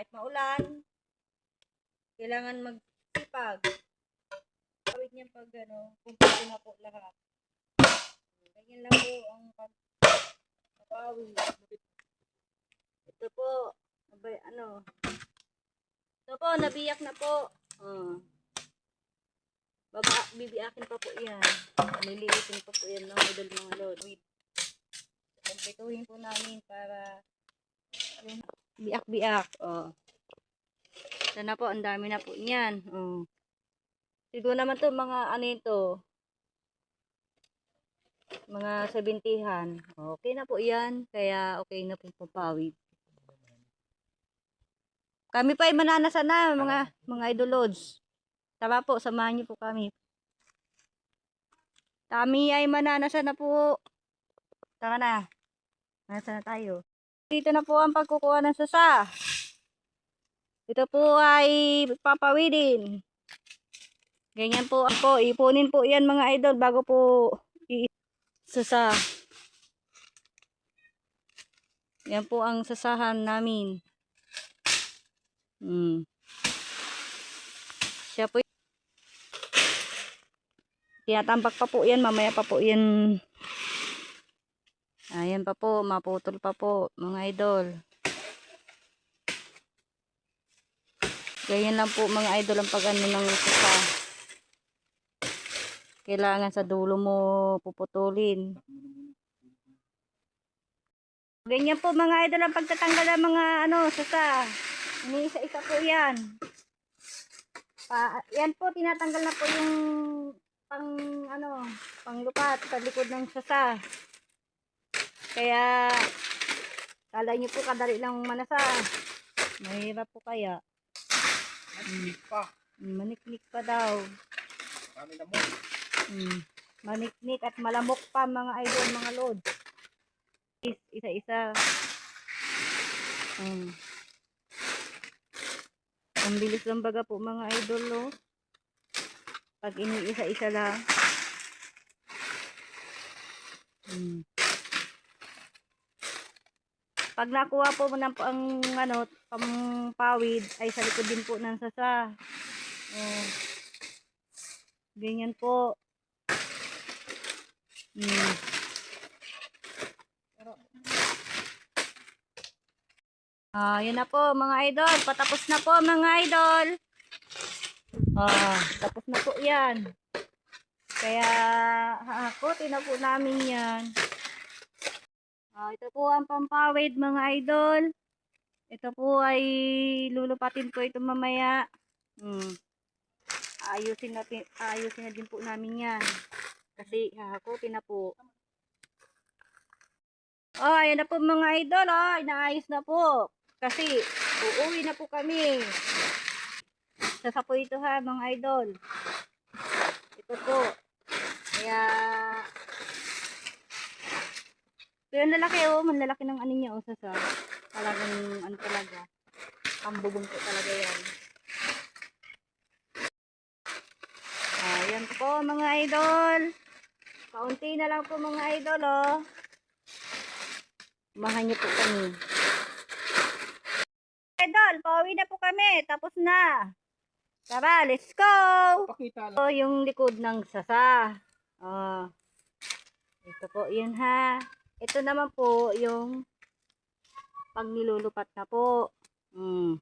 kahit maulan, kailangan magsipag. Kawit niya pag ano, kumpleto na po lahat. Ganyan lang po ang pag papawi. Ito po, abay, ano, ito po, nabiyak na po. Oh. Baba, bibiakin pa po yan. Liliitin pa po yan ng idol mga lord. Wait. Kumpletuhin po namin para biak-biak. Oh. Ito na po, ang dami na po niyan. Oh. Siguro naman to mga ano ito. Mga 70-han. Okay na po yan. Kaya okay na po papawid. Kami pa ay mananasa na mga mga idolods. Tama po, samahan niyo po kami. Kami ay mananasa na po. Tara na. Nasa na tayo. Dito na po ang pagkukuha ng sasa. Ito po ay papawidin. Ganyan po ako. Ipunin po yan mga idol bago po i sasa. Yan po ang sasahan namin. Hmm. Siya po Tinatambak pa po yan. Mamaya pa po yan. Ayan pa po. Maputol pa po. Mga idol. Ganyan lang po mga idol ang pag ano ng sasa. Kailangan sa dulo mo puputulin. Ganyan po mga idol ang pagtatanggal ng mga ano sasa. Iniisa-isa po yan. Pa, yan po tinatanggal na po yung pang ano, panglupat sa likod ng sasa. Kaya kala niyo po kadali lang manasa. Mahirap po kaya. Maniklik pa. Mm, Maniknik pa daw. Kami na mo. Mm. Maniknik at malamok pa mga idol, mga lord. Is- Isa-isa. Mm. Ang bilis lang baga po mga idol, lo. Pag iniisa-isa lang. Mm. Pag nakuha po mo ng ang ano, pampawid ay sa likod din po ng sasa. Oh. Ganyan po. Hmm. Ah, yun na po mga idol. Patapos na po mga idol. Ah, tapos na po yan. Kaya hahakutin na po namin yan. Ah, ito po ang pampawid mga idol. Ito po ay lulupatin ko ito mamaya. Hmm. Ayusin natin, ayusin na din po namin yan. Kasi hahakutin na po. Oh, ayan na po mga idol, oh. Inaayos na po. Kasi uuwi na po kami. Po ito ha, mga idol. Ito po. Kaya pero ang lalaki oh, manlalaki ng ano niya oh, sasa. Talagang ano talaga. Pambubong po talaga yan. Ayan po mga idol. Kaunti na lang po mga idol oh. Mahan niyo po kami. Idol, pauwi na po kami. Tapos na. Tara, let's go! Pakita lang. Ito yung likod ng sasa. Oh. Ito po yun ha. Ito naman po yung pag nilulupat na po. Hmm.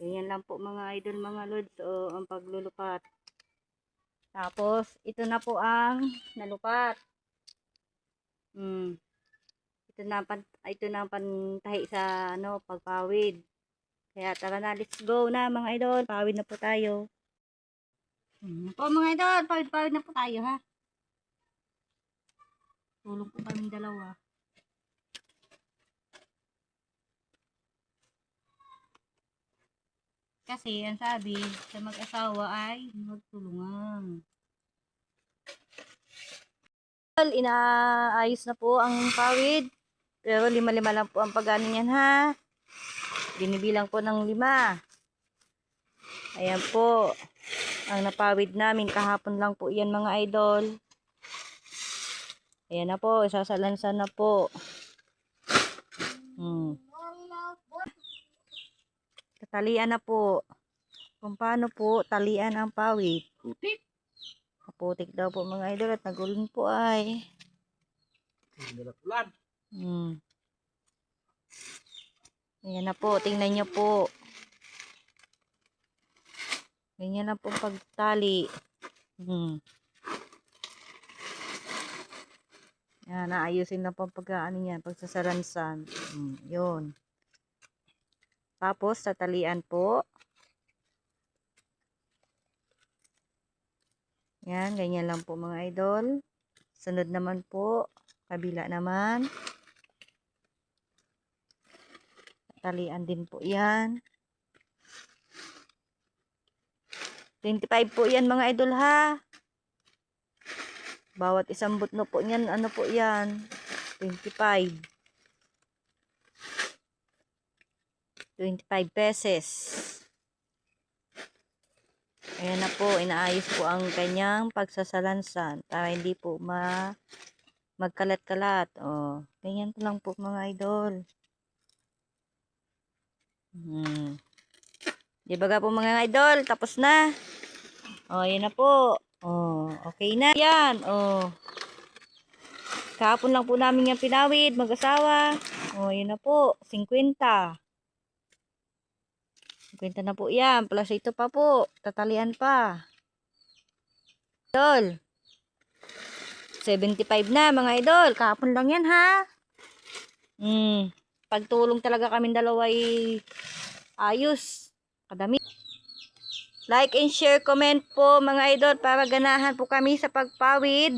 Ganyan lang po mga idol, mga lods. O, ang paglulupat. Tapos, ito na po ang nalupat. Hmm. Ito na, pan, ito na ang pantahi sa ano, pagpawid. Kaya tara na, let's go na mga idol. Pawid na po tayo. Hmm. Po mga idol, pawid-pawid na po tayo ha. Tulong po kaming dalawa. Kasi ang sabi sa mag-asawa ay magtulungan. Inaayos na po ang pawid. Pero lima-lima lang po ang pagano niyan ha. Binibilang po ng lima. Ayan po. Ang napawid namin kahapon lang po yan mga idol. Ayan na po. Isasalansan na po. Hmm. Talian na po. Kung paano po talian ang pawid. Putik. Kaputik daw po mga idol at nagulong po ay. Hmm. Ayan na po, tingnan nyo po. Ganyan na po pagtali. Hmm. Yan, naayusin na po ang pag-ano niyan, pagsasaransan. Hmm, yun. Tapos, tatalian po. Yan, ganyan lang po mga idol. Sunod naman po, kabila naman. Talian din po yan. 25 po yan mga idol ha. Bawat isang butno po niyan, ano po yan? 25. 25 pesos. Ayan na po, inaayos po ang kanyang pagsasalansan para hindi po ma magkalat-kalat. Oh, ganyan po lang po mga idol. Hmm. Di ba po mga idol, tapos na. Oh, yan na po. Oh, okay na. Yan, oh. Kahapon lang po namin yung pinawid, mag-asawa. Oh, yun na po, 50. 50 na po yan. Plus ito pa po. Tatalian pa. Idol. 75 na mga idol. Kahapon lang yan ha. Hmm. Pagtulong talaga kami dalawa ay ayos. Kadami. Like and share, comment po mga idol para ganahan po kami sa pagpawid.